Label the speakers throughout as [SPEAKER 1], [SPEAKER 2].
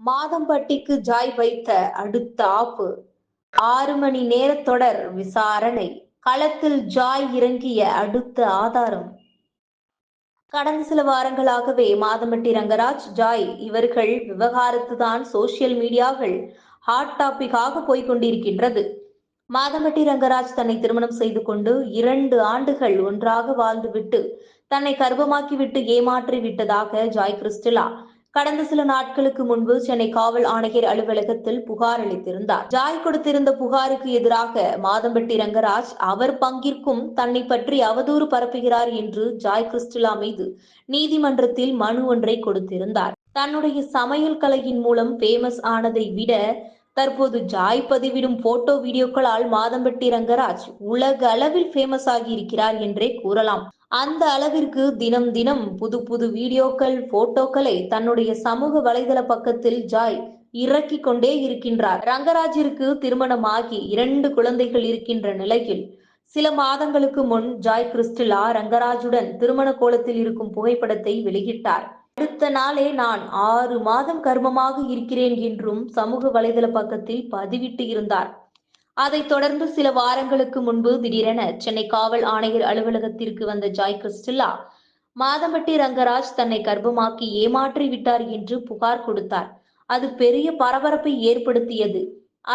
[SPEAKER 1] மாதம்பட்டிக்கு Joy வைத்த அடுத்த ஆப்பு. ஆறு மணி நேர தொடர் விசாரணை. களத்தில் ஜாய் இறங்கிய அடுத்த ஆதாரம். கடந்த சில வாரங்களாகவே மாதம்பட்டி ரங்கராஜ் ஜாய் இவர்கள் விவகாரத்துதான் சோசியல் மீடியாவில் ஹாட் டாபிக்காக போய்கொண்டிருக்கின்றது மாதம்பட்டி ரங்கராஜ் தன்னை திருமணம் செய்து கொண்டு இரண்டு ஆண்டுகள் ஒன்றாக வாழ்ந்துவிட்டு தன்னை கர்ப்பமாக்கிவிட்டு ஏமாற்றி விட்டதாக ஜாய் கிறிஸ்டிலா கடந்த சில நாட்களுக்கு முன்பு சென்னை காவல் ஆணையர் அலுவலகத்தில் புகார் அளித்திருந்தார். ஜாய் கொடுத்திருந்த புகாருக்கு எதிராக மாதம்பட்டி ரங்கராஜ் அவர் பங்கிற்கும் தன்னை பற்றி அவதூறு பரப்புகிறார் என்று ஜாய் கிறிஸ்டிலா மீது நீதிமன்றத்தில் மனு ஒன்றை கொடுத்திருந்தார். தன்னுடைய சமையல் கலையின் மூலம் ஃபேமஸ் ஆனதை விட தற்போது ஜாய் பதிவிடும் போட்டோ வீடியோக்களால் மாதம்பட்டி ரங்கராஜ் உலக அளவில் ஃபேமஸ் ஆகி இருக்கிறார் என்றே கூறலாம். அந்த அளவிற்கு தினம் தினம் புது புது வீடியோக்கள் போட்டோக்களை தன்னுடைய சமூக வலைதள பக்கத்தில் ஜாய் இறக்கிக் கொண்டே இருக்கின்றார். ரங்கராஜிற்கு திருமணமாகி இரண்டு குழந்தைகள் இருக்கின்ற நிலையில் சில மாதங்களுக்கு முன் ஜாய் கிறிஸ்டிலா ரங்கராஜுடன் திருமண கோலத்தில் இருக்கும் புகைப்படத்தை வெளியிட்டார். அடுத்த நாளே நான் ஆறு மாதம் கர்மமாக இருக்கிறேன் என்றும் சமூக வலைதள பக்கத்தில் பதிவிட்டு இருந்தார். அதைத் தொடர்ந்து சில வாரங்களுக்கு முன்பு திடீரென சென்னை காவல் ஆணையர் அலுவலகத்திற்கு வந்த ஜாய் கிறிஸ்டில்லா மாதம்பட்டி ரங்கராஜ் தன்னை கர்ப்பமாக்கி ஏமாற்றி விட்டார் என்று புகார் கொடுத்தார். அது பெரிய பரபரப்பை ஏற்படுத்தியது.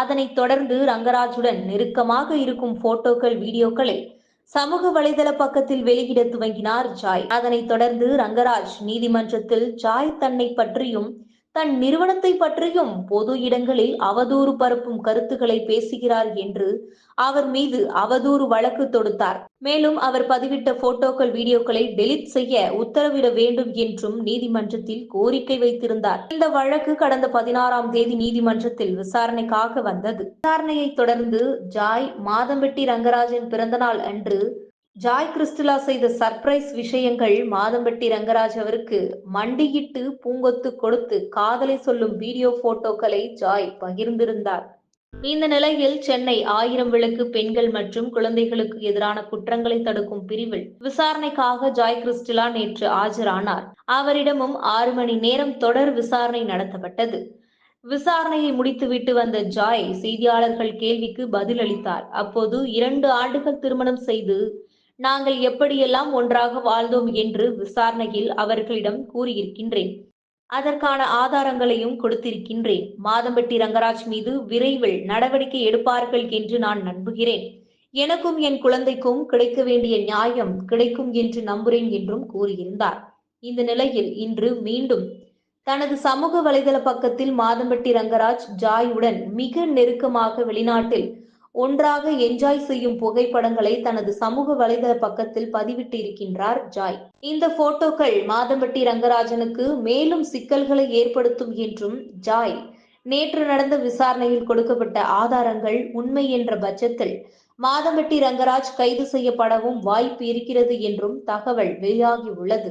[SPEAKER 1] அதனைத் தொடர்ந்து ரங்கராஜுடன் நெருக்கமாக இருக்கும் போட்டோக்கள் வீடியோக்களை சமூக வலைதள பக்கத்தில் வெளியிட துவங்கினார் ஜாய். அதனைத் தொடர்ந்து ரங்கராஜ் நீதிமன்றத்தில் ஜாய் தன்னை பற்றியும் தன் நிறுவனத்தை பற்றியும் பொது இடங்களில் அவதூறு பரப்பும் கருத்துக்களை பேசுகிறார் என்று அவர் மீது அவதூறு வழக்கு தொடுத்தார். மேலும் அவர் பதிவிட்ட போட்டோக்கள் வீடியோக்களை டெலிட் செய்ய உத்தரவிட வேண்டும் என்றும் நீதிமன்றத்தில் கோரிக்கை வைத்திருந்தார். இந்த வழக்கு கடந்த பதினாறாம் தேதி நீதிமன்றத்தில் விசாரணைக்காக வந்தது. விசாரணையை தொடர்ந்து ஜாய் மாதம்பட்டி ரங்கராஜன் பிறந்தநாள் அன்று ஜாய் கிறிஸ்டிலா செய்த சர்ப்ரைஸ் விஷயங்கள் மாதம்பட்டி ரங்கராஜ் அவருக்கு மண்டியிட்டு பூங்கொத்து கொடுத்து காதலை சொல்லும் வீடியோ போட்டோக்களை ஜாய் பகிர்ந்திருந்தார். இந்த நிலையில் சென்னை ஆயிரம் விளக்கு பெண்கள் மற்றும் குழந்தைகளுக்கு எதிரான குற்றங்களை தடுக்கும் பிரிவில் விசாரணைக்காக ஜாய் கிறிஸ்டிலா நேற்று ஆஜரானார். அவரிடமும் ஆறு மணி நேரம் தொடர் விசாரணை நடத்தப்பட்டது. விசாரணையை முடித்துவிட்டு வந்த ஜாய் செய்தியாளர்கள் கேள்விக்கு பதிலளித்தார். அப்போது இரண்டு ஆண்டுகள் திருமணம் செய்து நாங்கள் எப்படியெல்லாம் ஒன்றாக வாழ்ந்தோம் என்று விசாரணையில் அவர்களிடம் கூறியிருக்கின்றேன். அதற்கான ஆதாரங்களையும் கொடுத்திருக்கின்றேன். மாதம்பட்டி ரங்கராஜ் மீது விரைவில் நடவடிக்கை எடுப்பார்கள் என்று நான் நம்புகிறேன். எனக்கும் என் குழந்தைக்கும் கிடைக்க வேண்டிய நியாயம் கிடைக்கும் என்று நம்புகிறேன் என்றும் கூறியிருந்தார். இந்த நிலையில் இன்று மீண்டும் தனது சமூக வலைதள பக்கத்தில் மாதம்பட்டி ரங்கராஜ் ஜாயுடன் மிக நெருக்கமாக வெளிநாட்டில் ஒன்றாக என்ஜாய் செய்யும் புகைப்படங்களை தனது சமூக வலைதள பக்கத்தில் பதிவிட்டு இருக்கின்றார் ஜாய். இந்த போட்டோக்கள் மாதம்பட்டி ரங்கராஜனுக்கு மேலும் சிக்கல்களை ஏற்படுத்தும் என்றும் ஜாய். நேற்று நடந்த விசாரணையில் கொடுக்கப்பட்ட ஆதாரங்கள் உண்மை என்ற பட்சத்தில் மாதம்பட்டி ரங்கராஜ் கைது செய்யப்படவும் வாய்ப்பு இருக்கிறது என்றும் தகவல் வெளியாகியுள்ளது.